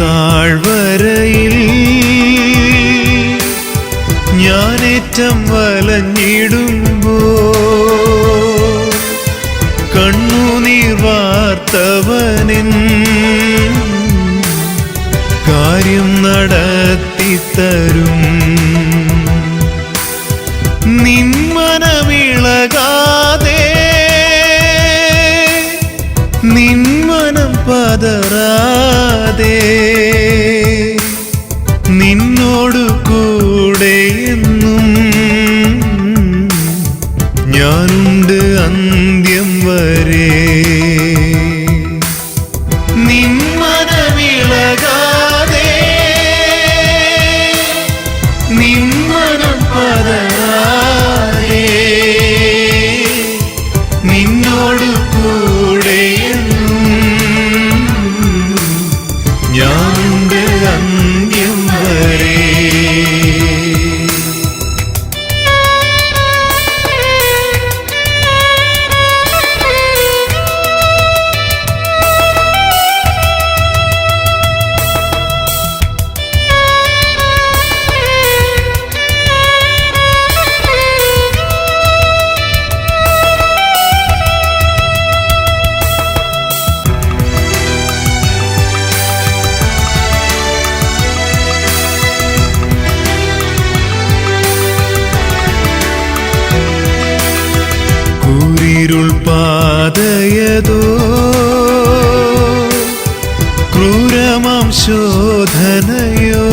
താഴ്വരയിൽ ഞാനേറ്റം വലഞ്ഞിടുമ്പോ കണ്ണുനീർ വാർത്തവനിൻ കാര്യം നടത്തിത്തരും. ದೇ ശോധനയോ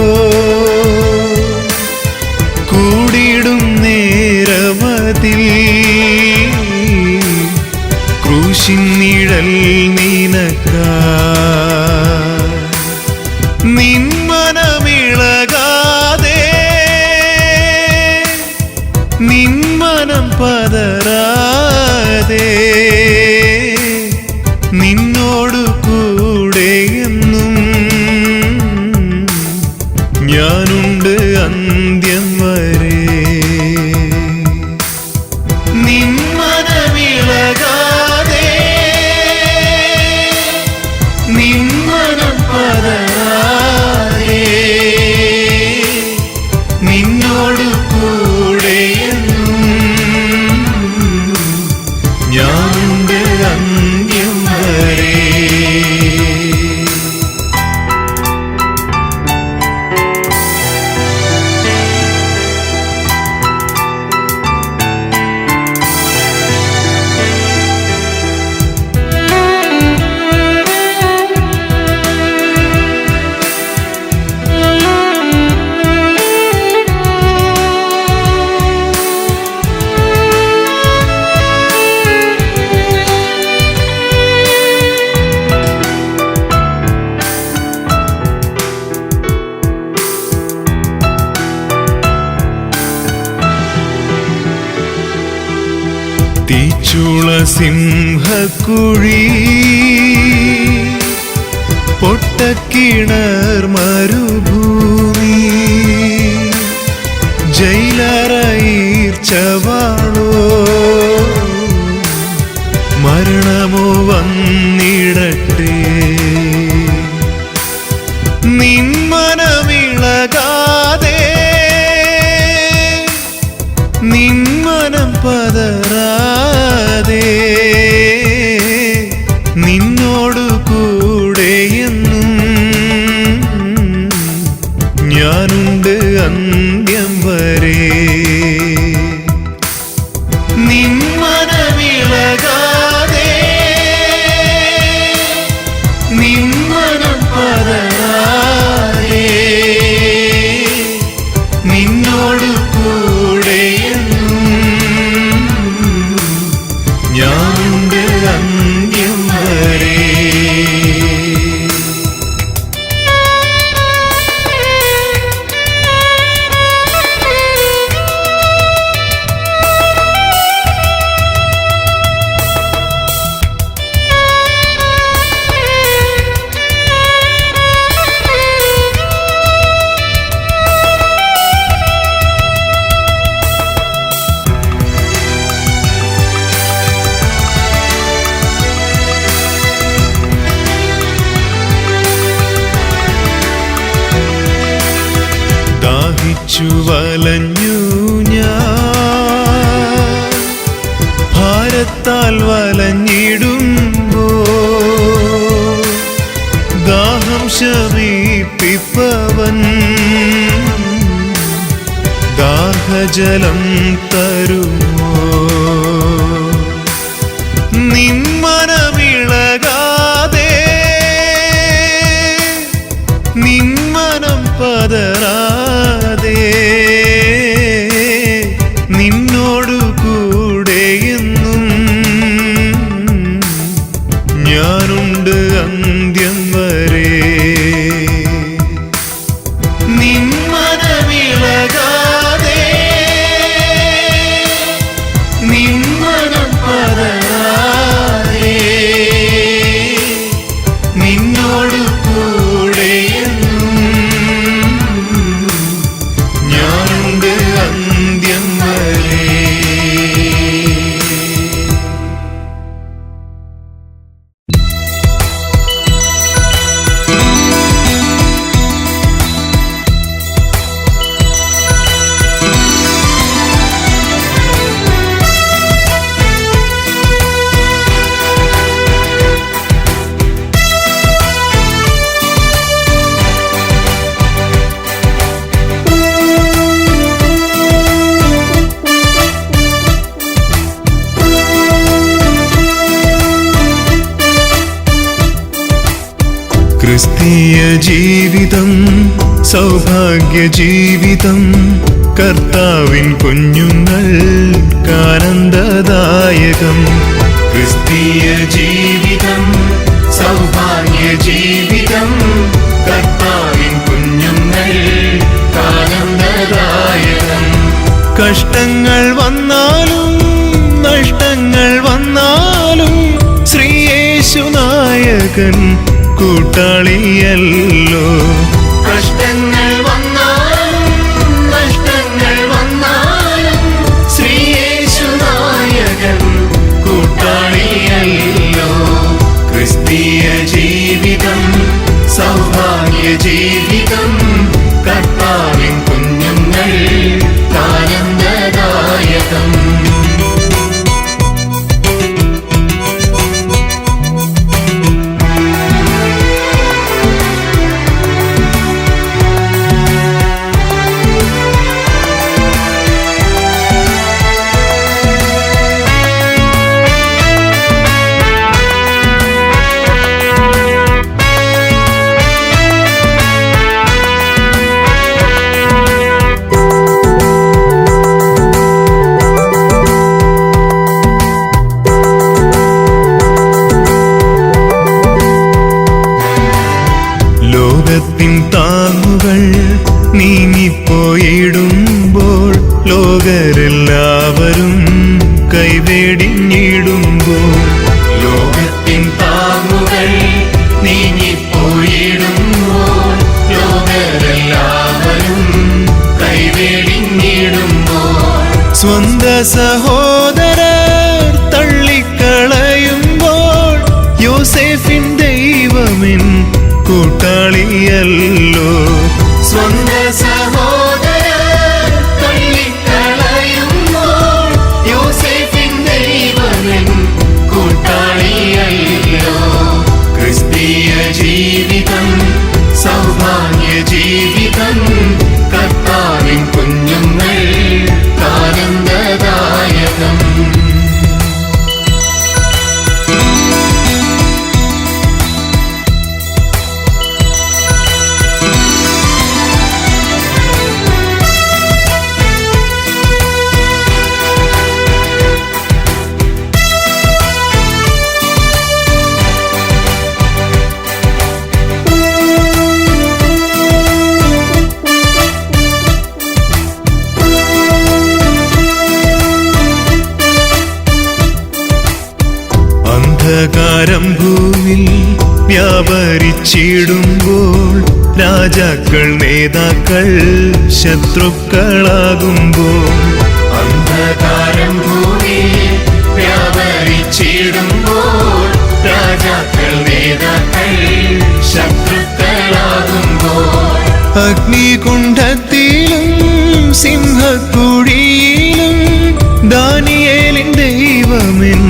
bilen yıl ദാഹജലം തരുമോ? ക്രിസ്തീയ ജീവിതം സൗഭാഗ്യ ജീവിതം കർത്താവിൻ കുഞ്ഞുങ്ങൾ കാനന്ദദായകം ക്രിസ്തീയ ജീവിതം സൗഭാഗ്യ ജീവിതം കർത്താവിൻ കുഞ്ഞുങ്ങൾ കാനന്ദദായകം കഷ്ടങ്ങൾ വന്നാലും നഷ്ടങ്ങൾ വന്നാലും ശ്രീയേശു നായകൻ കൂട്ടാളിയല്ലോ. വ്യാപരിച്ചിടുമ്പോൾ രാജാക്കൾ നേതാക്കൾ ശത്രുക്കളാകുമ്പോൾ അന്ധകാരം ഭൂമി വ്യാപരിച്ചിടുമ്പോൾ രാജാക്കൾ നേതാക്കൾ ശത്രുക്കളാകുമ്പോൾ അഗ്നികുണ്ഠത്തിലും സിംഹക്കുഴിയിലും ദാനിയേലിൻ ദൈവമിൻ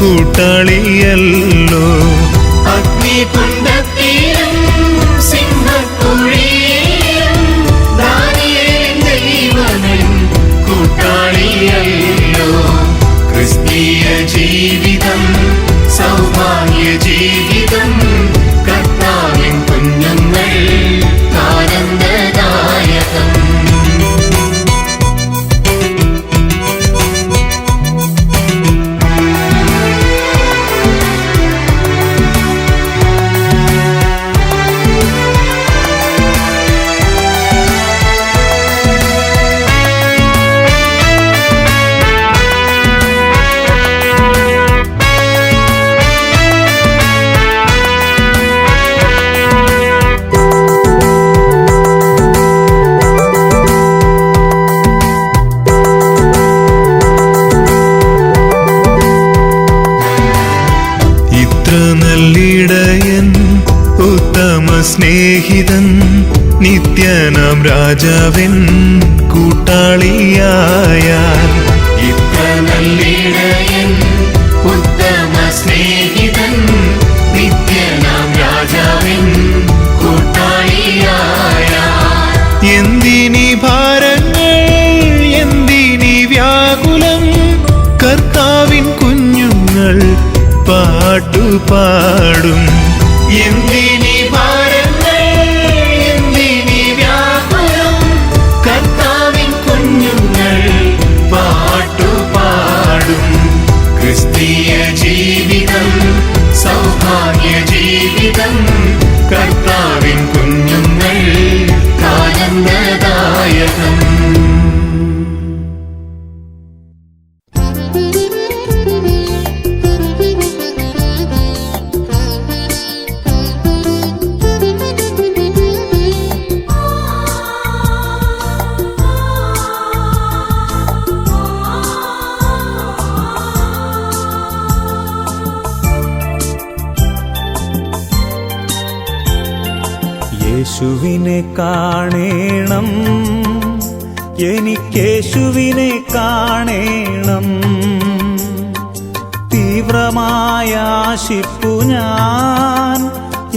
കൂട്ടാളിയല്ലോ. അഗ്നികുണ്ഠത്തിലും രാജാവൻ കൂട്ടാളിയായ ഇത്ര നല്ലിടയൻ ഉത്തമ സ്നേഹിതൻ നിത്യനാം രാജാവൻ കൂട്ടാളിയായാൽ. എന്തിനി ഭാരങ്ങൾ എന്തിനി വ്യാകുലം കർത്താവിൻ കുഞ്ഞുങ്ങൾ പാട്ടുപാടും. ജീവിതം യേശുവിനെ കാണേണം. എനിക്കേശുവിനെ കാണേണം. തീവ്രമായ ആശിപ്പു ഞാൻ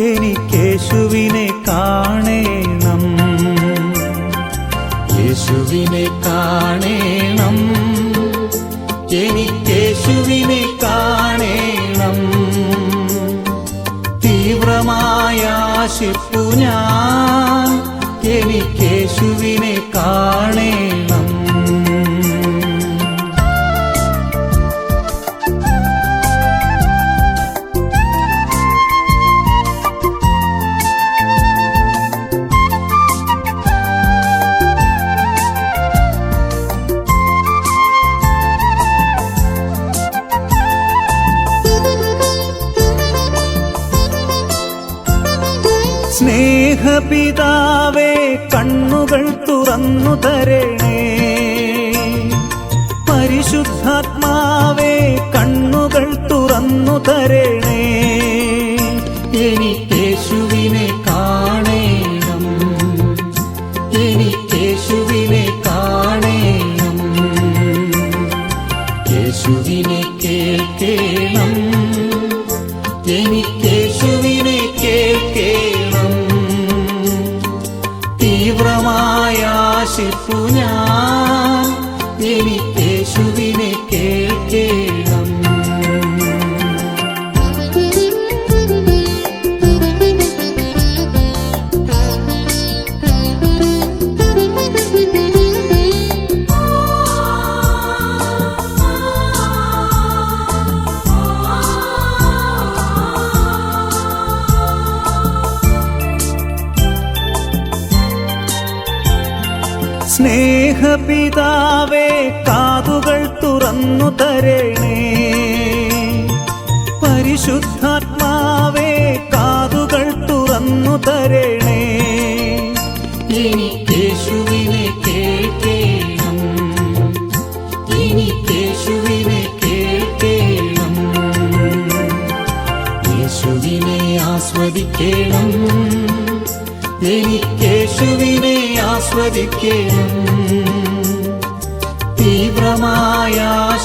എനിക്കേശുവിനെ കാണേണം. യേശുവിനെ കാണേണം. എനിക്കേശുവിനെ കാണേണം. തീവ്രമായ ആശിപ്പു ഞാൻ. എനിക്കേശുവിനെ കാണേണം. സ്നേഹപിതാവേ കണ്ണുകൾ തുറന്നു തരണേ. പരിശുദ്ധാത്മാവേ കണ്ണുകൾ തുറന്നു തരണേ. എനിക്കേശുവിനെ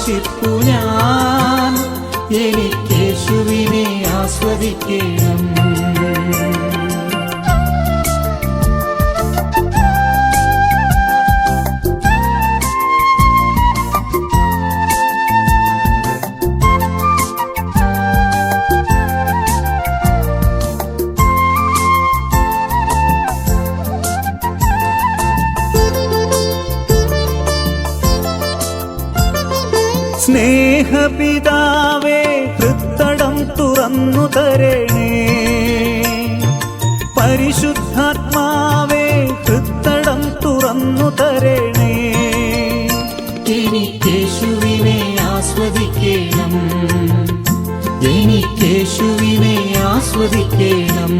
ആശിപ്പു ഞാൻ. എനിക്കേശുവിനെ ആസ്വദിക്കണം. തുറന്നു തരണേ. പരിശുദ്ധാത്മാവേ ഹൃത്തടം തുറന്നു തരണേ. എനിക്കേശുവിനെ ആസ്വദിക്കണം. എനിക്കേശുവിനെ ആസ്വദിക്കണം.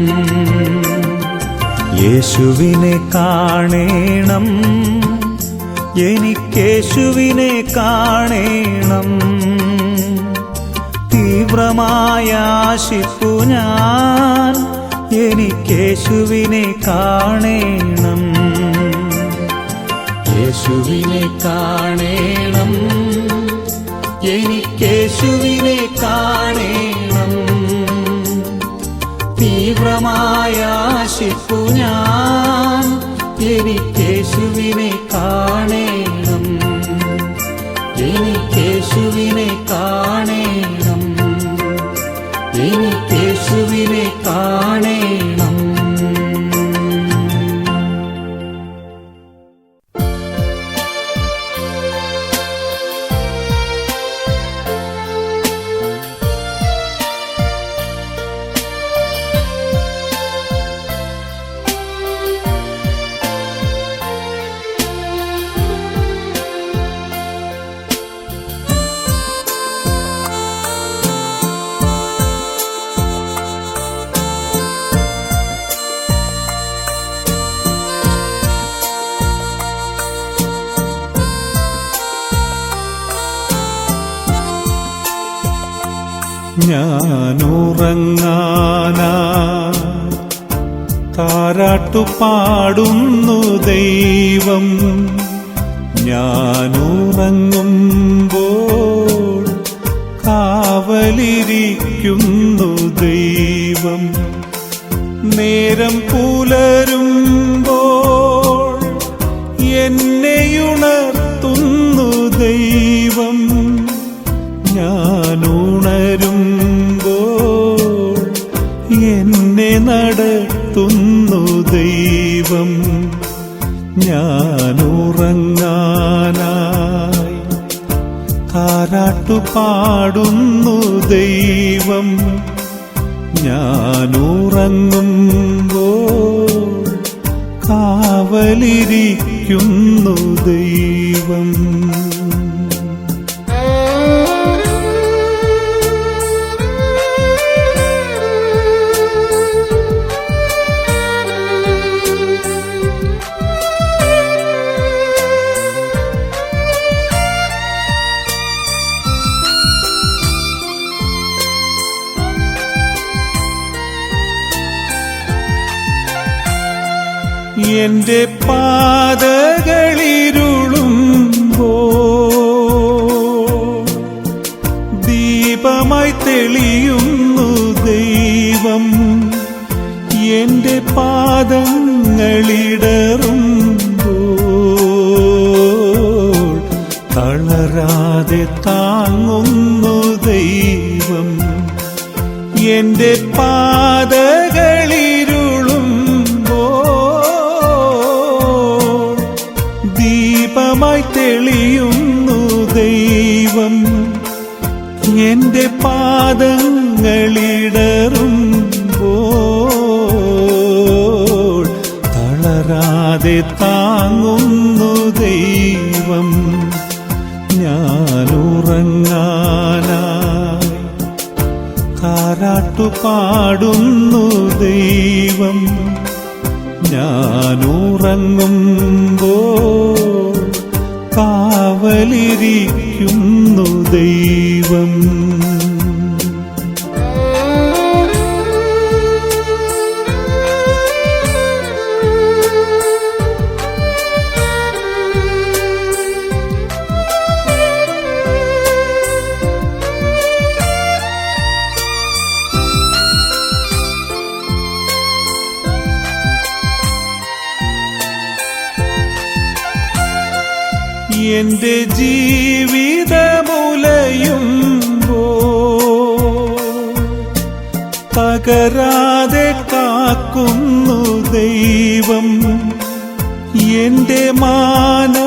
യേശുവിനെ കാണേണം. എനിക്കേശുവിനെ കാണേണം. തീവ്രമായ ആശിപ്പു ഞാൻ എനിക്കേശുവിനെ കാണേണം. യേശുവിനെ കാണേണം. എനിക്കേശുവിനെ കാണേണം. തീവ്രമായ ആശിപ്പു ഞാൻ എനിക്കേശുവിനെ കാണേണം. എനിക്കേശുവിനെ ഞാനുറങ്ങാനാ. താരാട്ടു പാടുന്നു ദൈവം. ഞാനുറങ്ങുമ്പോൾ കാവലിരിക്കുന്നു ദൈവം. നേരം പുലരുമ്പോൾ എന്നെയുണർത്തുന്നു ദൈവം. ഞാനുറങ്ങാനായി താരാട്ടു ദൈവം. ഞാനുറങ്ങുമ്പോൾ കാവലിരിക്കുന്നു ദൈവം. എന്റെ പാതകളിരുളുമ്പോ ദീപമായി തെളിയുന്നു ദൈവം. എന്റെ പാദങ്ങളിടറുമ്പോൾ തളരാതെ താങ്ങുന്നു ദൈവം. ഞാനുറങ്ങാനായി താരാട്ടു പാടുന്നു ദൈവം. ഞാനുറങ്ങുമ്പോൾ കാവലിരിക്കുന്നു ദൈവം. എന്റെ ജീവിതമുലയുമ്പോ തകരാതെ കാക്കുന്നു ദൈവം. എന്റെ മാനസമുരുകുമ്പോൾ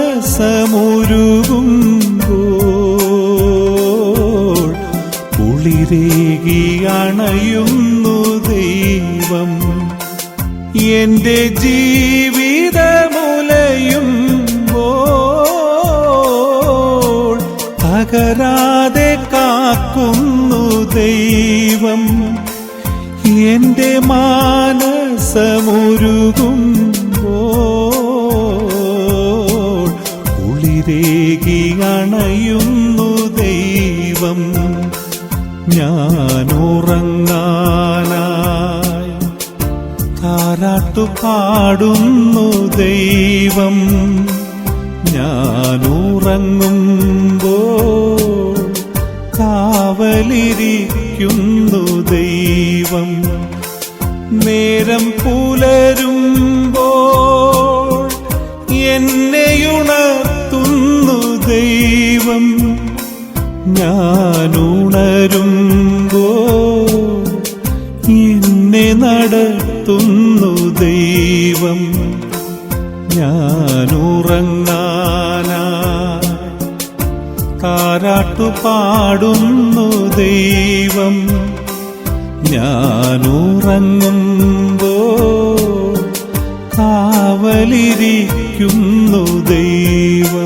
കുളിരേകി അണയുന്നു ദൈവം. എന്റെ ജീവിതമുലയുമ്പോൾ കാക്കുന്നു ദൈവം. എന്റെ മാനസമുരുകുമ്പോൾ കുളിരേകി അണയുന്നു ദൈവം. ഞാനുറങ്ങാനായി താരാട്ടു പാടുന്നു ദൈവം. ഞാനുറങ്ങുമ്പോ കാവലിരിക്കുന്നു ദൈവം. നേരം പുലരുമ്പോൾ എന്നെയുണർത്തുന്നു ദൈവം. ഞാനുണരുമ്പോ എന്നെ നടത്തുന്നു ദൈവം. ഞാനുറങ്ങാനാ പാടുന്നു ദൈവം. ഞാനുറങ്ങുമ്പോ കാവലിരിക്കുന്നു ദൈവം.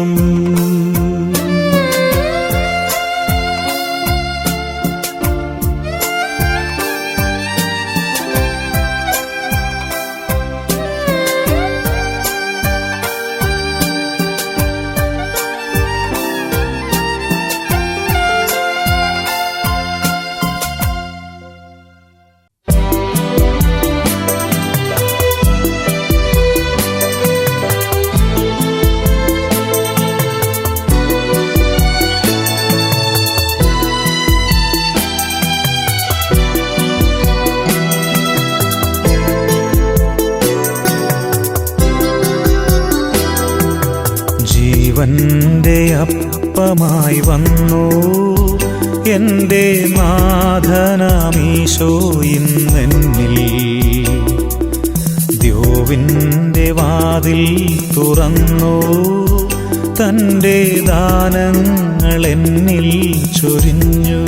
തന്റെ ദാനങ്ങൾ എന്നിൽ ചൊരിഞ്ഞു.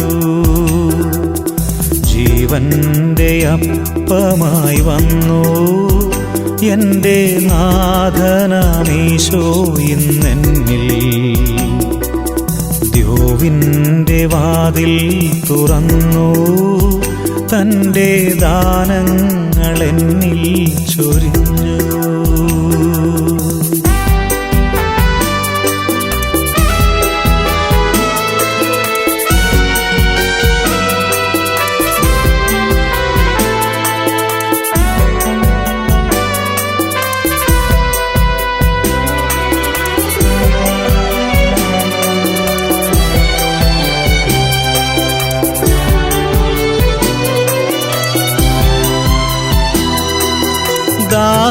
ജീവന്റെ അപ്പമായി വന്നു. എന്റെ നാഥനാമീശോ ഇന്നെന്നിൽ. ദ്യോവിന്റെ വാതിൽ തുറന്നു. തന്റെ ദാനങ്ങൾ എന്നിൽ ചൊരിഞ്ഞു.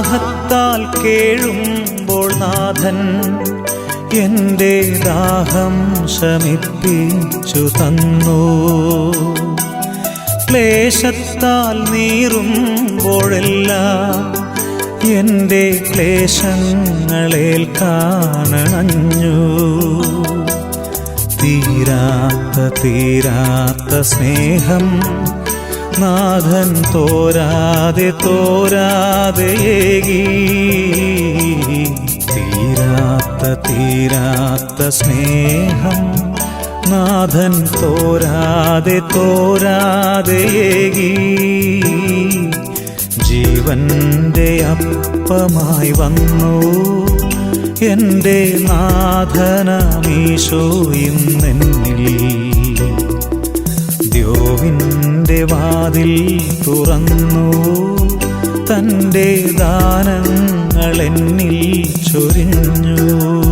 ദാഹത്താൽ കേഴുമ്പോൾ നാഥൻ എന്റെ ദാഹം ശമിപ്പിച്ചു തന്നു. ക്ലേശത്താൽ നീറുമ്പോഴെല്ലാം എന്റെ ക്ലേശങ്ങളേൽ കാണണഞ്ഞു. തീരാത്ത തീരാത്ത സ്നേഹം നാഥൻ തോരാതെ തോരാതെ ഏകി. തീരാത്ത തീരാത്ത സ്നേഹം നാഥൻ തോരാതെ തോരാതെ ഏകി. ജീവന്റെ അപ്പമായി വന്നു. എന്റെ നാഥനമീശോ ഇന്നെന്നിൽ. ദ്യോവിന്റെ വാതിൽ തുറന്നു. തന്റെ ദാനങ്ങൾ എന്നിൽ ചൊരിഞ്ഞു.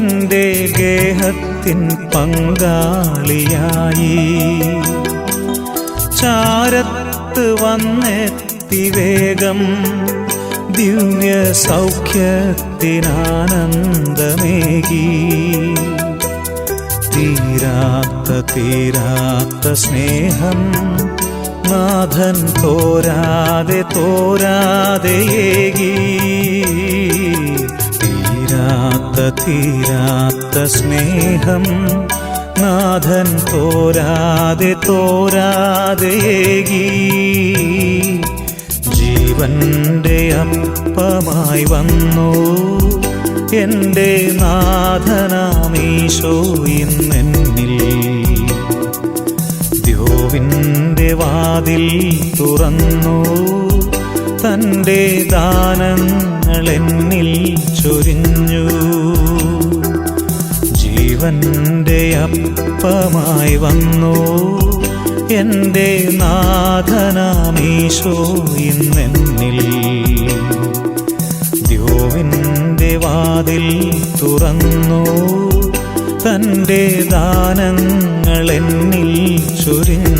എന്റെ ഗേഹത്തിൻ പങ്കാളിയായി. ചാരത്ത് വന്നെത്തി വേഗം ദിവ്യ സൗഖ്യത്തിനാനന്ദമേകി. തീരാത്ത തീരാത്ത സ്നേഹം നാഥൻ തോരാതെ തോരാതെ ഏകി. തീരാത്ത തീരാത്ത സ്നേഹം. നാഥൻ തോരാതെ തോരാതേകി ജീവന്റെ അപ്പമായി വന്നു. എന്റെ നാഥനാമീശോ ഇന്നെന്നിൽ. ദ്യോവിന്റെ വാതിൽ തുറന്നു. തന്റെ എന്നിൽ ചൊരിഞ്ഞു. ജീവന്റെ അപ്പമായി വന്നു. എന്റെ നാഥനാമീശോ ഇന്നെന്നിൽ. ദ്യോവിന്റെ വാതിൽ തുറന്നു. തന്റെ ദാനങ്ങൾ എന്നിൽ ചൊരിഞ്ഞു.